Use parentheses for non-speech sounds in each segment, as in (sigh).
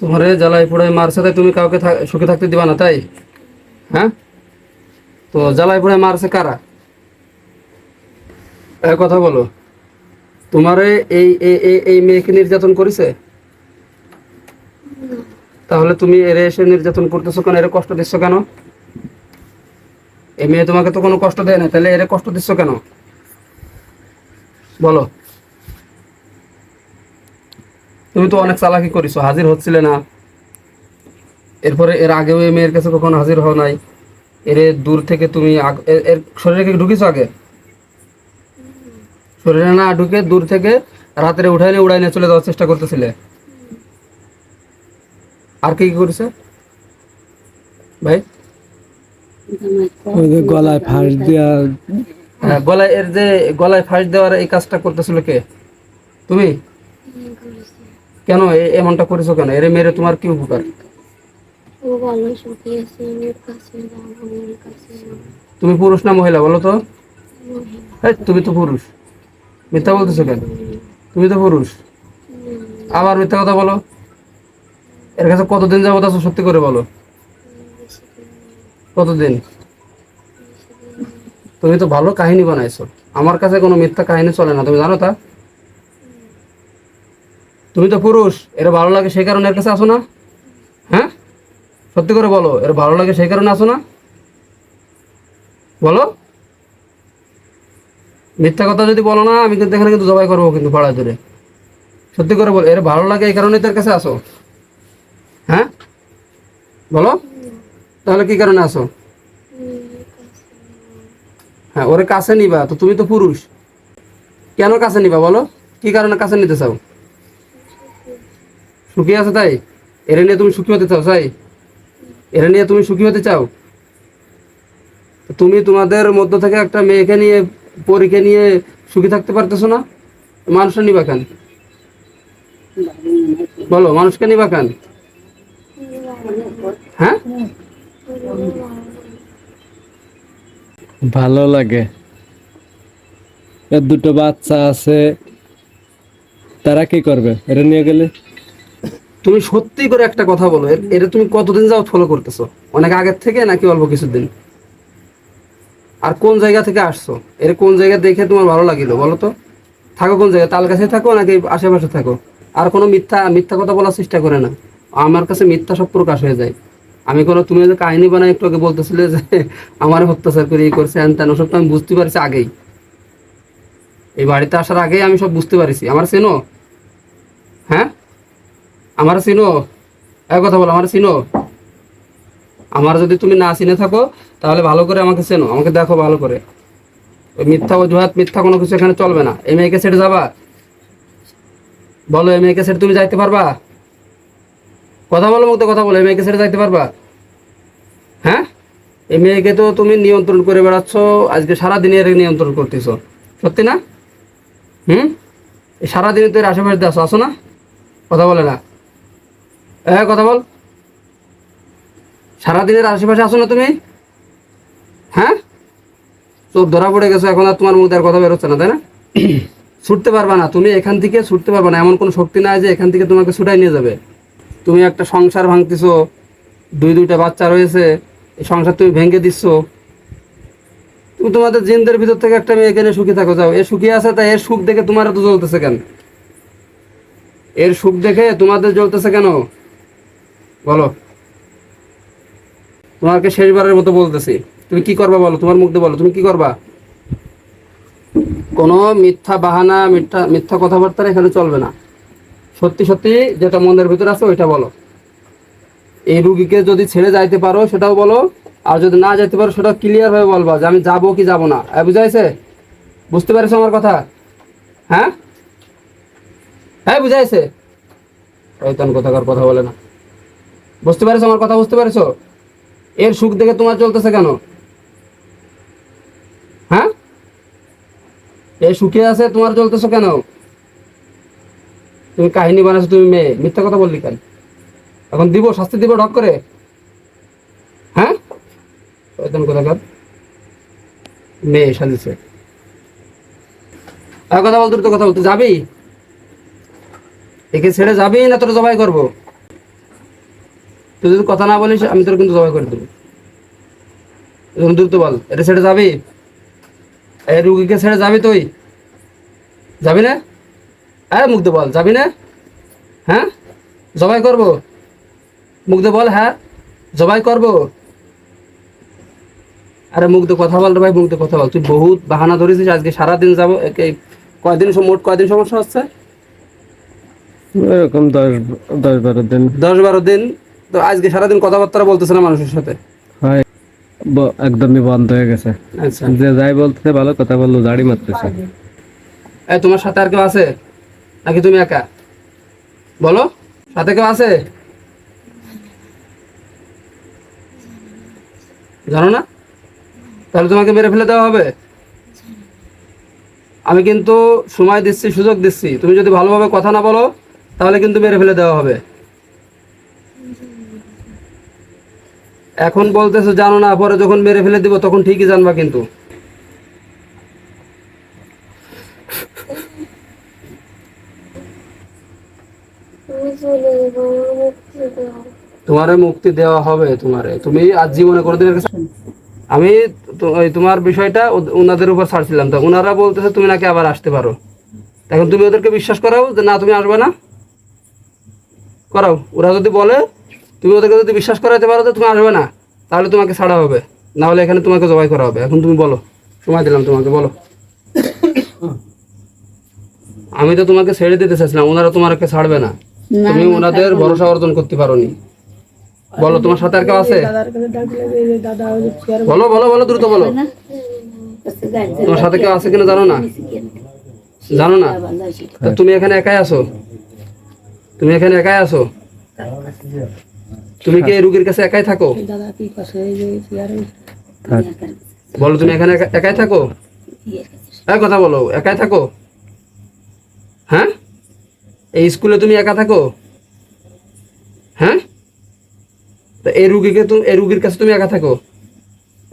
তোমারে জ্বালাই পোড়াই মারছে তাই তুমি কাউকে সুখে থাকতে দিবা না তাই? হ্যাঁ? তো জ্বালাই পোড়াই মারছে কারা? এক কথা বলো। তোমারে এই- এই মেয়েকে নির্যাতন করেছে? তাহলে তুমি এরে এসে নির্যাতন করতেছো কেন? এর কষ্ট দিচ্ছ কেন? এই মেয়ে তোমাকে তো কোনো কষ্ট দেয় না তাহলে এরে কষ্ট দিচ্ছ কেন? বলো। তুমি তো অনেক চালাকি করেছ হাজির হচ্ছিলে না। এরপরে এর আগেও এই মেয়ের কাছে কখনো হাজির হও নাই। এর দূর থেকে তুমি এর- শরীরে কি ঢুকিছো আগে? শরীরে না ঢুকে দূর থেকে রাত্রে উঠাই নিয়ে উড়াই নিয়ে চলে যাওয়ার চেষ্টা করতেছিলে। আর কি কি করেছে? ভাই? ওই যে গলায় ফাঁস দিয়া। হ্যাঁ, গলায় এর যে গলায় ফাঁস দেওয়ার এই কাজটা করতেছিল কে? তুমি? কেন এমনটা করেছ কেন? এর মেরে তোমার কি উপকার। তুমি পুরুষ না মহিলা বলো তো। এই, তুমি তো পুরুষ। মিথ্যা বলতেছো কেন? তুমি তো পুরুষ। আবার মিথ্যা কথা বলো। এর কাছে কতদিন যাবত আছো সত্যি করে বলো? কতদিন। তুমি তো ভালো কাহিনী বানাইছো। আমার কাছে কোনো মিথ্যা কাহিনী চলে না তুমি জানো তা? তুমি তো পুরুষ, এর ভালো লাগে সেই কারণে এর কাছে আসো না? হ্যাঁ? সত্যি করে বলো, এর ভালো লাগে সেই কারণে আসো না? বলো? মিথ্যা কথা যদি বলো না, আমি কিন্তু এখানে কিন্তু জবাই করব কিন্তু পাড়া ধরে। সত্যি করে বলো, এর ভালো লাগে এই কারণে তোর কাছে আসো। হ্যাঁ? বলো? তাহলে কি কারণে আসো। হ্যাঁ ওরে কাছে নিবা, তো তুমি তো পুরুষ। কেন কাছে নিবা বলো? কি কারণে কাছে নিতে চাও? সুখী আছে তাই? এরে নিয়ে তুমি সুখী হতে চাও, তাই? এরে নিয়ে তুমি সুখী হতে চাও? তুমি তোমাদের মধ্য থেকে একটা মেয়েকে নিয়ে, পরীকে নিয়ে সুখী থাকতে পারতেছো না? মানুষটা নিবা কেন? বলো, মানুষকে নিবা কেন? হ্যাঁ? ভালো লাগে। দুটো বাচ্চা আছে, তারা কি করবে? এটা নিয়ে গেলে? তুমি সত্যি করে একটা কথা বলো এটা তুমি কতদিন যাও ফলো করতেছো? অনেক আগের থেকে নাকি অল্প কিছুদিন? আর কোন জায়গা থেকে আসছো? এর কোন জায়গা দেখে তোমার ভালো লাগিল, বলো তো? থাকো কোন জায়গায়, তাল কাছে থাকো নাকি আশেপাশে থাকো? আর কোনো মিথ্যা মিথ্যা কথা বলার চেষ্টা করে না। আমার কাছে মিথ্যা সব প্রকাশ হয়ে যায়। আমি কোনো, তুমি যে কাহিনী বানাই একটু আগে বলতেছিলে যে (laughs) আমার অত্যাচার করে এই করছে হ্যান ত্যান ওসব তো আমি বুঝতে পারছি আগেই। এই বাড়িতে আসার আগেই আমি সব বুঝতে পারছি। আমার চেনো? হ্যাঁ? আমার চিনো? এক কথা বলো, আমার চিনো? আমার যদি তুমি না চিনে থাকো, তাহলে ভালো করে আমাকে চেনো, আমাকে দেখো ভালো করে। ওই মিথ্যা অজুহাত, মিথ্যা কোনো কিছু এখানে চলবে না। এই মেয়েকে ছেড়ে যাবা? বলো, এই মেয়েকে ছেড়ে তুমি যাইতে পারবা? কথা বলো মুক্ত কথা বলো, এই মেয়েকে ছেড়ে যাইতে পারবা? হ্যাঁ? এই মেয়েকে তো তুমি নিয়ন্ত্রণ করে বেড়াচ্ছ, আজকে সারাদিনে এর নিয়ন্ত্রণ করতেছো। সত্যি না? হুম? সারাদিনে তো এর আশেপাশে আসো না? কথা বলে না। হ্যাঁ কথা বল। সারাদিনের আশেপাশে আসো না তুমি? হ্যাঁ? চোর ধরা পড়ে গেছো এখন আর তোমার মধ্যে আর কথা বেরোচ্ছে না তাই না? (clears throat) ছুটতে পারবা না তুমি এখান থেকে ছুটতে পারবা না এমন কোনো শক্তি নাই যে এখান থেকে তোমাকে ছুটাই নিয়ে যাবে। তুমি একটা সংসার ভাঙতেছো দুই দুইটা বাচ্চা রয়েছে এই সংসার তুমি ভেঙে দিচ্ছ। তুমি তোমাদের জিনদের ভিতর থেকে একটা মেয়ে এখানে সুখী থাকো যাও। এ সুখী আছে তাই এর সুখ দেখে তোমার এত জ্বলতেছে কেন? এর সুখ দেখে তোমাদের জ্বলতেছে কেন? বলো। তোমাকে শেষবারের মতো বলতেছি। তুমি কি করবা বলো? তোমার মুখ দিয়ে বলো। তুমি কি করবা? কোনো মিথ্যা বাহানা, মিথ্যা মিথ্যা কথাবার্তা এখানে চলবে না। সত্যি সত্যি যেটা মনের ভিতরে আছে ওইটা বলো। এই রুগীকে যদি ছেড়ে যাইতে পারো, সেটাও বলো। আর যদি না যাইতে পারো, সেটাও ক্লিয়ার ভাবে বলবা যে আমি যাব কি যাব না। বুঝাইছে? বুঝতে পারছ আমার কথা? হ্যাঁ? হ্যাঁ বুঝাইছে? শয়তান কথাকার কথা বলে না। বুঝতে পারছ আমার কথা, বুঝতে পারছ? এর সুখ দেখে তোমার চলতেছে কেন? হ্যাঁ? এ সুখে আছে, তোমার চলতেছো কেন? তুমি কাহিনী বানাচ্ছো তুমি মেয়ে। মিথ্যা কথা বললি কেন? এখন দিব, শাস্তি দিব ঢক করে? হ্যাঁ? কথাকার? মেয়ে সাজিছে। আর কথা বলতে তো কথা বলতে যাবি? একে ছেড়ে যাবি না তোর জবাই করব? তুই যদি কথা না বলিস আমি তোর কিন্তু জবাই করে দেবো। এরকম দ্রুত বল। এটা ছেড়ে যাবি? এই রুগীকে ছেড়ে যাবি তুই? যাবি না? হ্যাঁ মুগ্ধ বল যাবি না? হ্যাঁ? জবাই করব? মুগ্ধ বল হ্যাঁ? জবাই করব? আরে মুগ্ধ কথা বল রে ভাই মুগ্ধ কথা বল। তুই বহুত বাহানা ধরেছিস আজকে সারাদিন যাব কয়দিন মোট কয়দিন সমস্যা হচ্ছে? এরকম দশ দশ বারো দিন। দশ বারো দিন তো আজকে সারাদিন কথাবার্তা বলতেছে না মানুষের সাথে। হয় একদমই বন্ধ হয়ে গেছে। আচ্ছা। যে যাই বলতেছে ভালো কথা বলল দাড়ি মারতেছে। এই তোমার সাথে আর কেউ আছে? নাকি তুমি একা? বলো সাথে কেউ আছে? জানো না? তাহলে তোমাকে মেরে ফেলে দেওয়া হবে? আমি কিন্তু সময় দিচ্ছি সুযোগ দিচ্ছি। তুমি যদি ভালোভাবে কথা না বলো তাহলে কিন্তু মেরে ফেলে দেওয়া হবে। এখন বলতেছো, জানো না, পরে যখন মেরে ফেলে দিব, তখন ঠিকই জানবা কিন্তু। তোমারে মুক্তি দেওয়া হবে তোমারে। তুমি আজ জীবনে কোনোদিনের কাছে আমি তোমার বিষয়টা ওনাদের উপর ছাড়ছিলাম। তো ওনারা বলতেছে, তুমি নাকি আবার আসতে পারো। এখন তুমি ওদেরকে বিশ্বাস করাও যে, না, তুমি আসবে না। করাও। ওরা যদি বলে তুমি ওদেরকে যদি বিশ্বাস করাতে পারো যে তুমি আসবে না তাহলে তোমাকে ছাড়া হবে। না হলে এখানে তোমাকে জবাই করা হবে। এখন তুমি বলো সময় দিলাম তোমাকে বলো। আমি তো তোমাকে ছেড়ে দিতে চাইছিলাম ওনারা তোমাকে ছাড়বে না। তুমি ওনাদের ভরসা অর্জন করতে পারোনি। বলো তোমার সাথে আর কেউ আছে? বলো বলো বলো দ্রুত বলো। তোমার সাথে কেউ আছে কিনা জানো না? জানো না? তুমি এখানে একাই আছো? তুমি এখানে একাই আছো? তুমি কি এই রুগীর কাছে একাই থাকো? বলো তুমি এখানে একাই থাকো? এক কথা বলো একাই থাকো? হ্যাঁ? এই স্কুলে তুমি একা থাকো? হ্যাঁ? তা এই রুগীকে তুমি এই রুগীর কাছে তুমি একা থাকো?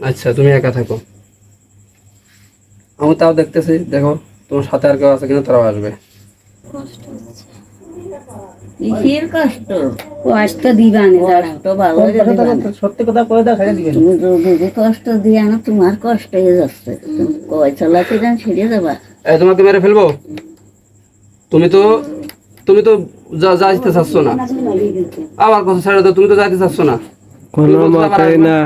আচ্ছা তুমি একা থাকো। আমি তাও দেখতেছি দেখো তোমার সাথে আর কেউ আছে কিনা তারাও আসবে। কষ্ট কিসের কষ্ট। কষ্ট দিবা না কষ্ট ভালো সত্যি কথা কয়ে দাও ছেড়ে তুমি রোগীকে কষ্ট দিয়া না তোমার কষ্ট হয়ে যাচ্ছে কয় চালাতে যান ছেড়ে দেবা। তোমাকে মেরে ফেলব? তুমি তো তুমি তো যা যাইতে চাচ্ছ না। আবার কথা ছেড়ে দাও তুমি তো যাইতে চাচ্ছ না। কোনো মতেই না।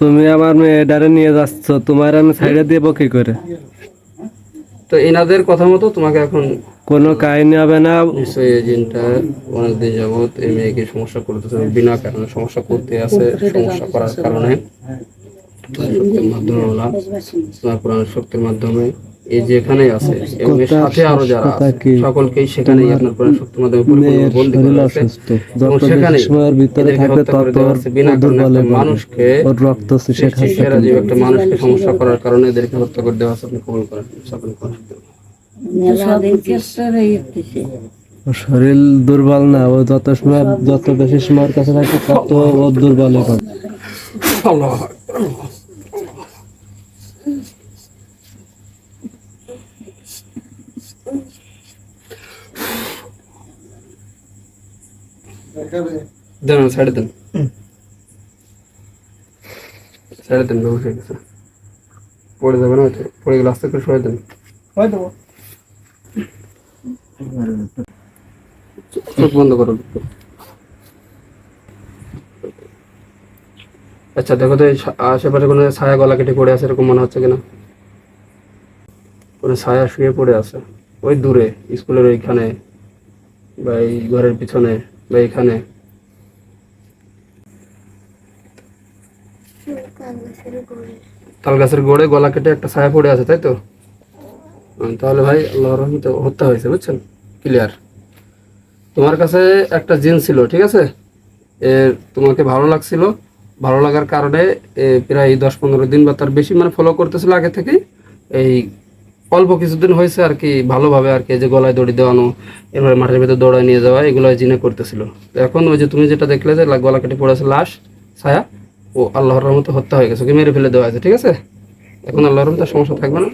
তুমি আমার মেয়েটারে নিয়ে যাচ্ছ তোমার আমি সাইডে দেবো কি করে? তো এনাদের কথা মতো তোমাকে এখন কোনো কাহিনী হবে না। নিশ্চয়ই এজেন্টটা অনেকদিন যাবৎ এই মেয়েকে সমস্যা করতেছে বিনা কারণে সমস্যা করতে আছে সমস্যা করার কারণে। শক্তির মাধ্যমে ওলা শক্তির মাধ্যমে এই যেখানে আছে এবং সাথে আরও যারা আছে সকলকেই সেখানেই আপনার পুরাণ শক্তির মাধ্যমে পরিপূর্ণ বন্দী করে আছে এবং ভিতরে বিনা কারণে মানুষকে রক্ত একটা মানুষকে সমস্যা করার কারণে এদেরকে হত্যা করে দেওয়া আছে আপনি কবুল করেন সকল করেন। শরীর দুর্বল না ও যত সময় যত বেশি সময়ের কাছে থাকবে তত ও দুর্বল হবে আল্লাহ দেন সাইডে দেন। পড়ে যাবে না হয়তো। পড়ে গেলে আস্তে করে সরাই দেন। হয়ে দেবো আচ্ছা দেখো তো আশেপাশে কোনো ছায়া গলা কেটে পড়ে আছে এরকম মনে হচ্ছে কিনা? কোনো ছায়া শুয়ে পড়ে আছে? ওই দূরে, স্কুলের ওইখানে বা এই ঘরের পিছনে বা গোড়ে তাল গাছের গোড়ে গলা কেটে একটা ছায়া পড়ে আছে, তাই তো? তাহলে ভাই, আল্লাহর রহমতে হত্যা হয়েছে, বুঝছেন? ক্লিয়ার তোমার কাছে একটা জিন ছিল, ঠিক আছে? এর তোমাকে ভালো লাগছিল। ভালো লাগার কারণে প্রায় দশ পনেরো দিন বা তার বেশি মানে ফলো করতেছিল আগে থেকেই। এই অল্প কিছুদিন হয়েছে আর কি, ভালোভাবে আর কি যে গলায় দড়ি দেওয়ানো, এরপরে মাঠের ভিতরে দৌড়ায় নিয়ে যাওয়া, এগুলো জিনে করতেছিল। তো এখন ওই যে তুমি যেটা দেখলে যে গলা কেটে পড়েছে লাশ, ছায়া, ও আল্লাহর রহমতে হত্যা হয়ে গেছে, ওকে মেরে ফেলে দেওয়া হয়েছে, ঠিক আছে? এখন আল্লাহর রহমতে সমস্যা থাকবে না।